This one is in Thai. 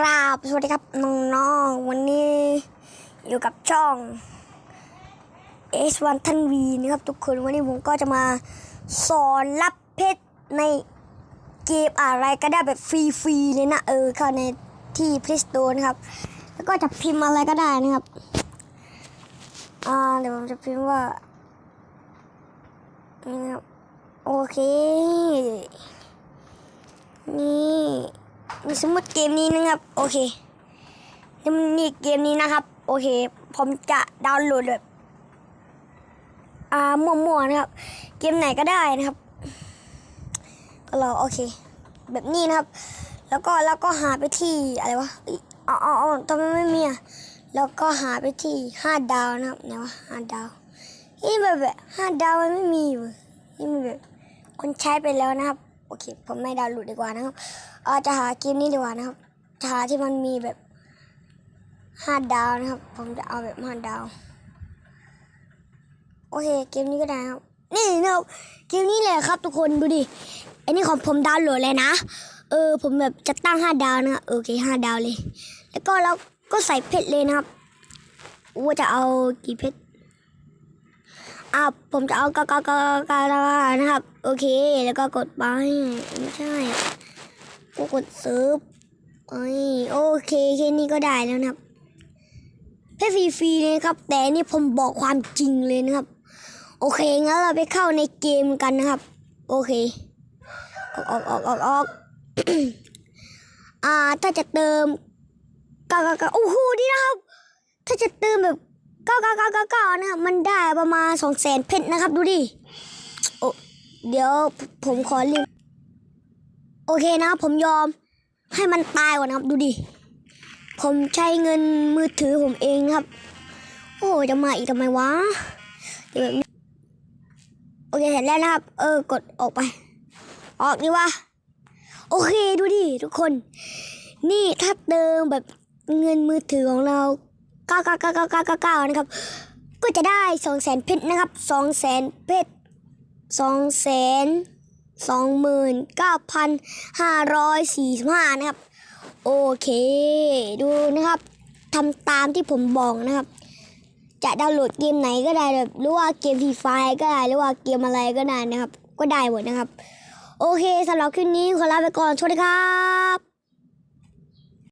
กราบสวัสดีครับน้องๆวันนี้อยู่กับช่อง S1 ทันวีนะครับทุกคนวันนี้ผมก็จะมาสอนรับเพชรในเกมอะไรก็ได้แบบฟรีๆเลยนะเออเข้าในที่ Play Store นะครับ แล้วก็จะพิมพ์อะไรก็ได้นะครับอ่าเดี๋ยวผมจะพิมพ์ว่านี่ครับโอเค นี่ สมมติเกมนี้นะครับ โอเคนี่เกมนี้นะครับ โอเค ผมจะดาวน์โหลดแบบอ่ามั่วๆนะครับ เกมไหนก็ได้นะครับก็รอโอเค แบบนี้นะครับ แล้วก็แล้วก็หาไปที่อะไรวะอ๋ออ๋อทำไมไม่มีอะแล้วก็หาไปที่ห้าดาวนะครับไหนวะห้าดาวนี่แบบแบบห้าดาวมันไม่มีอยู่นี่มันแบบคนใช้ไปแล้วนะครับ โอเค ผมไม่ดาวน์โหลดดีกว่านะครับเออจะหาเกมนี้ดีกว่านะครับหาที่มันมีแบบห้าดาวนะครับ ผมจะเอาแบบห้าดาว โอเค เกมนี้ก็ได้ครับ นี่นะครับเกมนี้เลยครับทุกคนดูดิอ้นี่ของผมดาวน์โหลดเลยนะ เออ ผมแบบจะตั้งห้าดาวนะโอเคห้าดาวเลย แล้วก็เราก็ใส่เพชรเลยนะครับว่าจะเอากี่เพชร อะผมจะเอากากากากานะครับ โอเค แล้วก็กดไป ไม่ใช่ ก็กดซิร์ฟเอ้ยโอเค แค่นี้ก็ได้แล้วนะครับเพชรฟรีๆเลยครับ แต่นี่ผมบอกความจริงเลยนะครับ โอเค งั้นเราไปเข้าในเกมกันนะครับ โอเค ออกออกออกออกออกอ่า ถ้าจะเติมกากากาโอ้โหดีนะครับ ถ้าจะเติมแบบ เก้าเก้าเก้าเก้าเก้านะครับมันได้ประมาณสองแสนเพชรนะครับ ดูดิโอ้เดี๋ยวผมขอรีบโอเคนะครับผมยอมให้มันตายก่อนนะครับ ดูดิ ผมใช้เงินมือถือผมเองครับ โอ้จะมาอีกทำไมวะโอเคเสร็จแล้วนะครับ เออกดออกไป ออกดีว่าโอเคดูดิทุกคน นี่ถ้าเติมแบบเงินมือถือของเรา เก้าเก้าเก้าเก้าเก้าเก้าเก้านะครับ ก็จะได้สองแสนเพชรนะครับสองแสนเพชรสองแสนสองหมื่นเก้าพันห้าร้อยสี่สิบห้านะครับ โอเค ดูนะครับทำตามที่ผมบอกนะครับ จะดาวน์โหลดเกมไหนก็ได้แบบหรือว่าเกมฟรีไฟก็ได้หรือว่าเกมอะไรก็ได้นะครับ ก็ได้หมดนะครับ โอเคสำหรับคลิปนี้ขอลาไปก่อนสวัสดีครับ